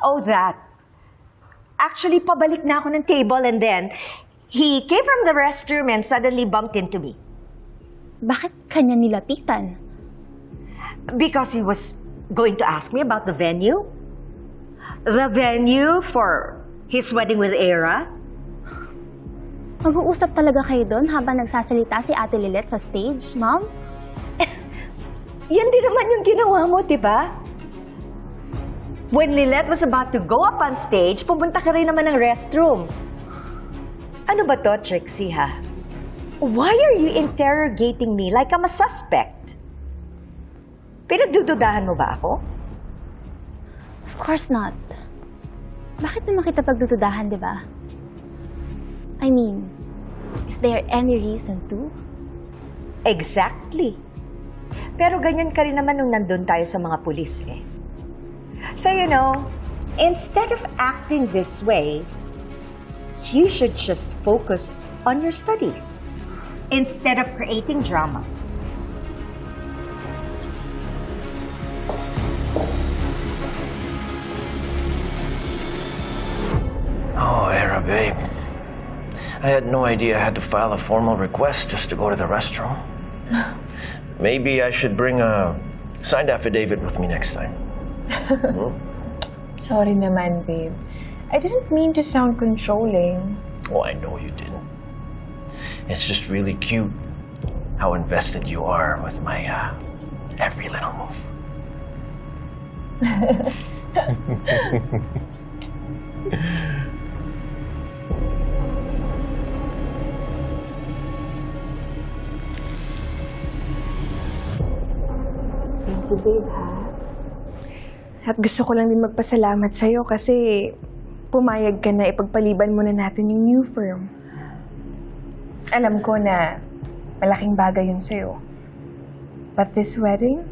Oh, that. Actually, pabalik na ako ng table and then he came from the restroom and suddenly bumped into me. Bakit kanya nilapitan? Because he was going to ask me about the venue. The venue for his wedding with Era. Mag-uusap talaga kayo doon habang nagsasalita si Ate Lilet sa stage, ma'am? Yan din naman yung ginawa mo, di ba? When Lilette was about to go up on stage, pumunta ka rin naman ng restroom. Ano ba to, Trixie, ha? Why are you interrogating me like I'm a suspect? Pinagdududahan mo ba ako? Of course not. Bakit naman kita pagdududahan, di ba? I mean, is there any reason to? Exactly. Pero ganyan ka rin naman nung nandun tayo sa mga pulis eh. So you know, instead of acting this way, you should just focus on your studies instead of creating drama. Oh, Era, babe. I had no idea I had to file a formal request just to go to the restroom. Maybe I should bring a signed affidavit with me next time. Hmm? Sorry naman, babe. I didn't mean to sound controlling. Oh, I know you didn't. It's just really cute how invested you are with my uh, every little move. Thank you, babe, ha? At gusto ko lang din magpasalamat sa'yo kasi pumayag ka na ipagpaliban muna natin yung new firm. Alam ko na malaking bagay yun sa'yo. But this wedding,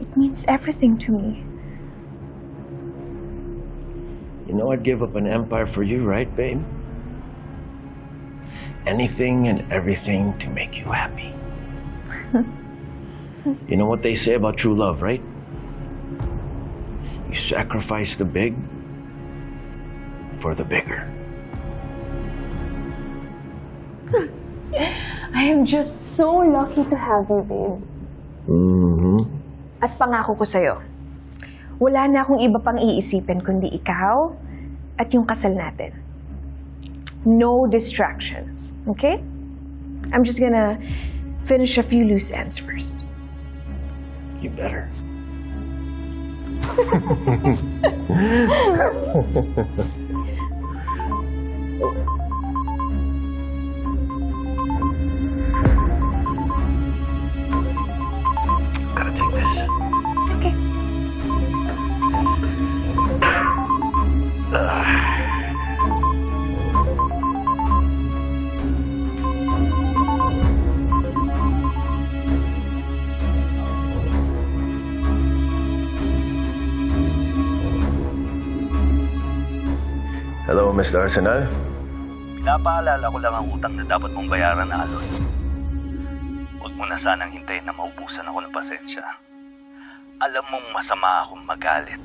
it means everything to me. You know, I'd give up an empire for you, right, babe? Anything and everything to make you happy. you know what they say about true love, right? You sacrifice the big for the bigger. I am just so lucky to have you, babe. Mm-hmm. At pangako ko sa'yo, wala na akong iba pang iisipin kundi ikaw at yung kasal natin. No distractions, okay? I'm just gonna finish a few loose ends first. You better. 呵呵呵呵呵呵呵呵 Hello, Mr. Arsenal. Pinapaalala ko lang ang utang na dapat mong bayaran na Aloy. Huwag mo na sanang hintayin na maubusan ako ng pasensya. Alam mong masama akong magalit.